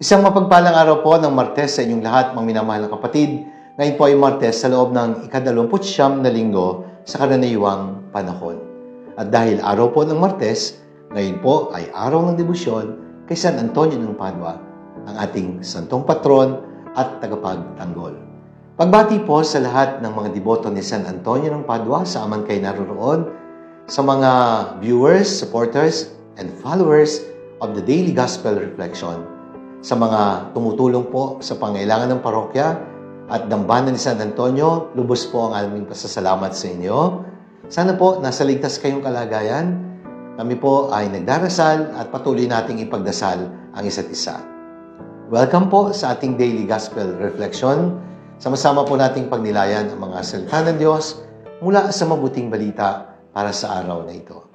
Isang mapagpalang araw po ng Martes sa inyong lahat, mga minamahal na kapatid. Ngayon po ay Martes sa loob ng ikadalumput siyam na linggo sa karaniwang panahon. At dahil araw po ng Martes, ngayon po ay araw ng debosyon kay San Antonio ng Padua, ang ating santong patron at tagapagtanggol. Pagbati po sa lahat ng mga deboto ni San Antonio ng Padua sa aman kay naroroon, sa mga viewers, supporters, and followers of the Daily Gospel Reflection, sa mga tumutulong po sa pangailangan ng parokya at dambanan ni San Antonio, lubos po ang aming pasasalamat sa inyo. Sana po nasa ligtas kayong kalagayan. Kami po ay nagdarasal at patuloy nating ipagdasal ang isa't isa. Welcome po sa ating Daily Gospel Reflection. Sama-sama po nating pagnilayan ang mga salita ng Diyos mula sa mabuting balita para sa araw na ito.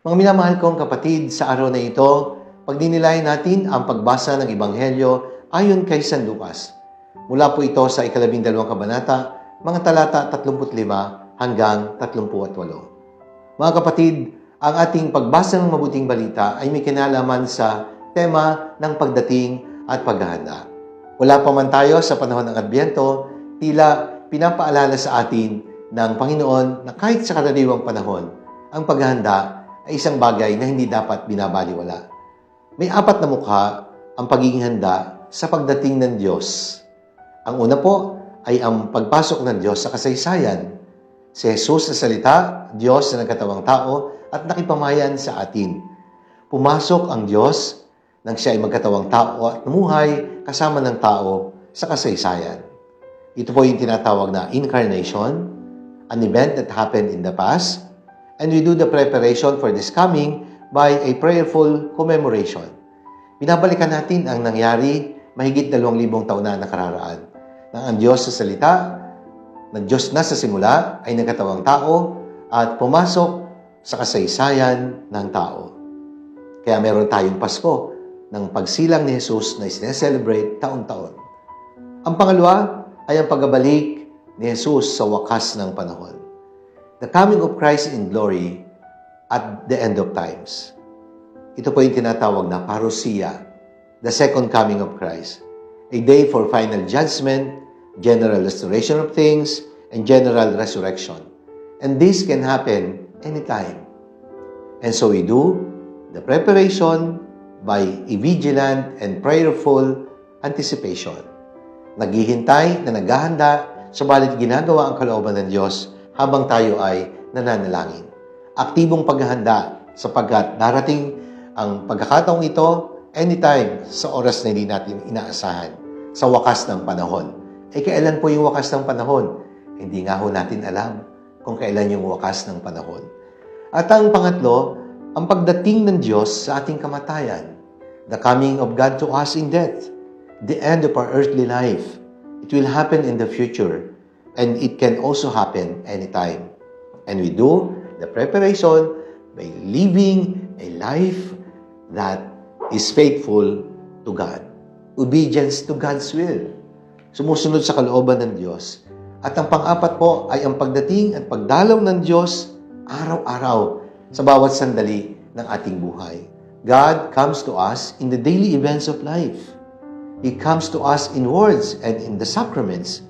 Mga minamahal kong kapatid, sa araw na ito, pagdinilayan natin ang pagbasa ng Ebanghelyo ayon kay San Lucas. Mula po ito sa ikalabing dalawang kabanata, mga talata 35 hanggang 38. Mga kapatid, ang ating pagbasa ng mabuting balita ay may kinalaman sa tema ng pagdating at paghahanda. Wala pa man tayo sa panahon ng Adbyento, tila pinapaalala sa atin ng Panginoon na kahit sa karaniwang panahon, ang paghahanda ay isang bagay na hindi dapat binabaliwala. May apat na mukha ang pagiging handa sa pagdating ng Diyos. Ang una po ay ang pagpasok ng Diyos sa kasaysayan. Si Jesus na salita, Diyos na nagkatawang tao at nakipamayan sa atin. Pumasok ang Diyos nang siya ay magkatawang tao at namuhay kasama ng tao sa kasaysayan. Ito po yung tinatawag na incarnation, an event that happened in the past, and we do the preparation for this coming by a prayerful commemoration. Binabalikan natin ang nangyari mahigit dalawang libong taon na nakararaan. Nang ang Diyos sa salita, na Diyos na sa simula, ay nagkatawang tao at pumasok sa kasaysayan ng tao. Kaya meron tayong Pasko ng pagsilang ni Jesus na sineselebrate taon-taon. Ang pangalawa ay ang pagbabalik ni Jesus sa wakas ng panahon the coming of Christ in glory at the end of times. Ito po yung tinatawag na parousia, the second coming of Christ. A day for final judgment, general restoration of things, and general resurrection. And this can happen anytime. And so we do the preparation by a vigilant and prayerful anticipation. Naghihintay na naghahanda, subalit ginagawa ang kalooban ng Diyos habang tayo ay nananalangin. Aktibong paghahanda sapagkat darating ang pagkakataong ito anytime sa oras na hindi natin inaasahan sa wakas ng panahon. Eh kailan po yung wakas ng panahon? Hindi nga ho natin alam kung kailan yung wakas ng panahon. At ang pangatlo, ang pagdating ng Diyos sa ating kamatayan. The coming of God to us in death. The end of our earthly life. It will happen in the future and it can also happen anytime. And we do the preparation by living a life that is faithful to God. Obedience to God's will. Sumusunod sa kalooban ng Diyos. At ang pang-apat po ay ang pagdating at pagdalaw ng Diyos araw-araw sa bawat sandali ng ating buhay. God comes to us in the daily events of life. He comes to us in words and in the sacraments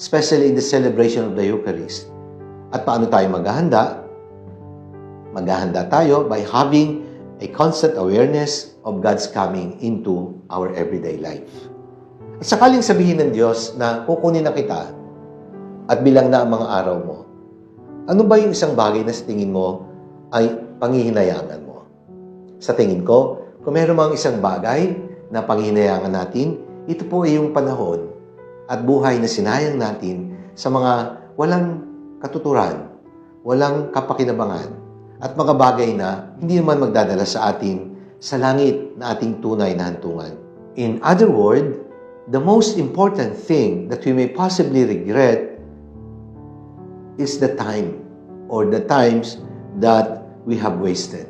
especially in the celebration of the Eucharist. At paano tayo maghahanda? Maghahanda tayo by having a constant awareness of God's coming into our everyday life. At sakaling sabihin ng Diyos na kukunin na kita at bilang na ang mga araw mo, Ano ba yung isang bagay na sa tingin mo ay pangihinayangan mo? Sa tingin ko, kung meron mang isang bagay na pangihinayangan natin, ito po ay yung panahon at buhay na sinayang natin sa mga walang katuturan, walang kapakinabangan, at mga bagay na hindi naman magdadala sa atin sa langit na ating tunay na hantungan. In other words, the most important thing that we may possibly regret is the time or the times that we have wasted.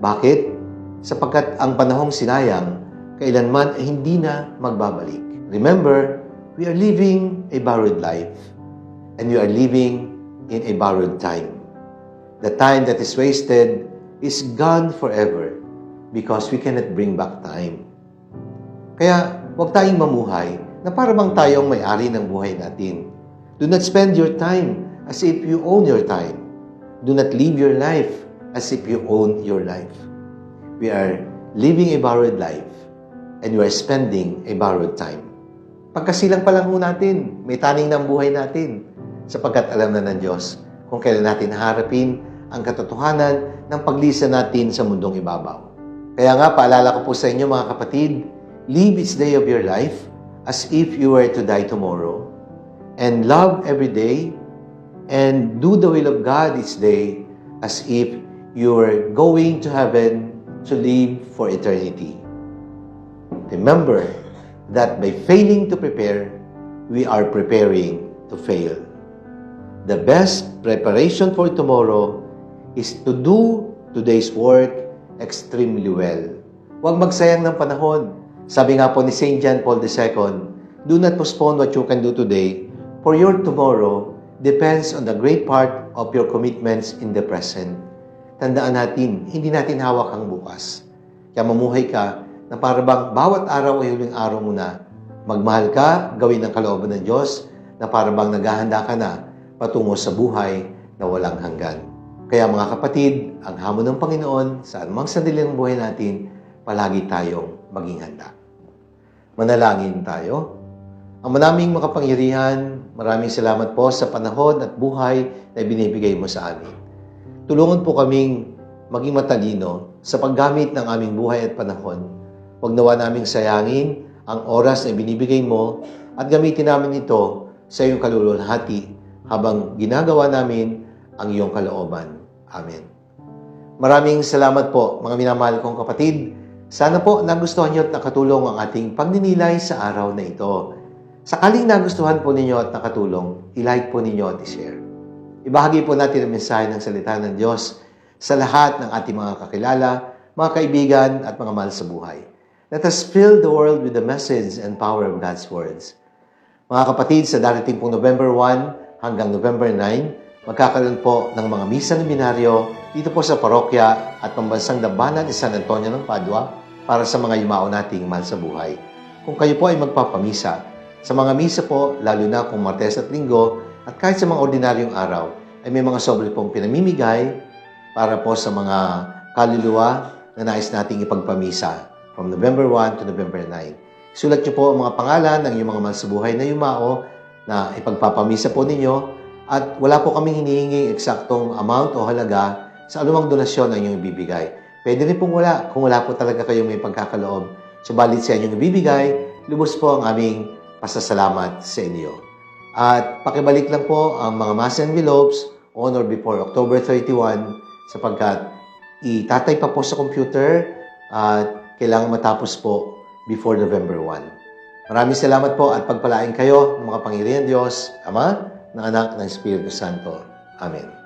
Bakit? Sapagkat ang panahong sinayang, kailanman ay hindi na magbabalik. Remember, we are living a borrowed life and we are living in a borrowed time. The time that is wasted is gone forever because we cannot bring back time. Kaya huwag tayong mamuhay na para bang tayong may-ari ng buhay natin. Do not spend your time as if you own your time. Do not live your life as if you own your life. We are living a borrowed life and we are spending a borrowed time. Pagkasilang pa lang ho natin, may taning ng buhay natin sapagkat alam na ng Diyos kung kailan natin harapin ang katotohanan ng paglisa natin sa mundong ibabaw. Kaya nga, paalala ko po sa inyo mga kapatid, live each day of your life as if you were to die tomorrow and love every day and do the will of God each day as if you were going to heaven to live for eternity. Remember that by failing to prepare, we are preparing to fail. The best preparation for tomorrow is to do today's work extremely well. Huwag magsayang ng panahon. Sabi nga po ni St. John Paul II, Do not postpone what you can do today, for your tomorrow depends on the great part of your commitments in the present. Tandaan natin, hindi natin hawak ang bukas. Kaya mamuhay ka na para bang bawat araw ay huling araw mo na. Magmahal ka, gawin ang kalooban ng Diyos na para bang naghahanda ka na patungo sa buhay na walang hanggan. Kaya mga kapatid, ang hamon ng Panginoon sa anumang sandali ng buhay natin, palagi tayong maging handa. Manalangin tayo. Ang manaming makapangyarihan, maraming salamat po sa panahon at buhay na binibigay mo sa amin. Tulungan po kaming maging matalino sa paggamit ng aming buhay at panahon. Huwag nawa naming sayangin ang oras na binibigay mo at gamitin namin ito sa iyong kalululhati habang ginagawa namin ang iyong kalooban. Amen. Maraming salamat po mga minamahal kong kapatid. Sana po nagustuhan niyo at nakatulong ang ating pagninilay sa araw na ito. Sakaling nagustuhan po ninyo at nakatulong, i-like po ninyo at i-share. Ibahagi po natin ang mensahe ng salita ng Diyos sa lahat ng ating mga kakilala, mga kaibigan at mga mahal sa buhay. Let us fill the world with the message and power of God's words. Mga kapatid, sa darating pong November 1 hanggang November 9, magkakaroon po ng mga misa ng binaryo dito po sa parokya at pambansang Dabanan ni San Antonio ng Padua para sa mga yumao nating mahal sa buhay. Kung kayo po ay magpapamisa, sa mga misa po, lalo na kung Martes at Linggo, at kahit sa mga ordinaryong araw, ay may mga sobre pong pinamimigay para po sa mga kaluluwa na nais nating ipagpamisa from November 1 to November 9. Sulat niyo po ang mga pangalan ng iyong mga mansubuhay na yumao na ipagpapamisa po ninyo at wala po kaming hinihinging eksaktong amount o halaga sa anumang donasyon na inyong ibibigay. Pwede rin pong wala kung wala po talaga kayong may pagkakaloob. Subalit sa inyong ibibigay, lubos po ang aming pasasalamat sa inyo. At pakibalik lang po ang mga mass envelopes on or before October 31 sapagkat itatay pa po sa computer at kailangan matapos po before November 1. Maraming salamat po at pagpalain kayo ng mga Panginoon Diyos, Ama, ng Anak, ng Espiritu Santo. Amen.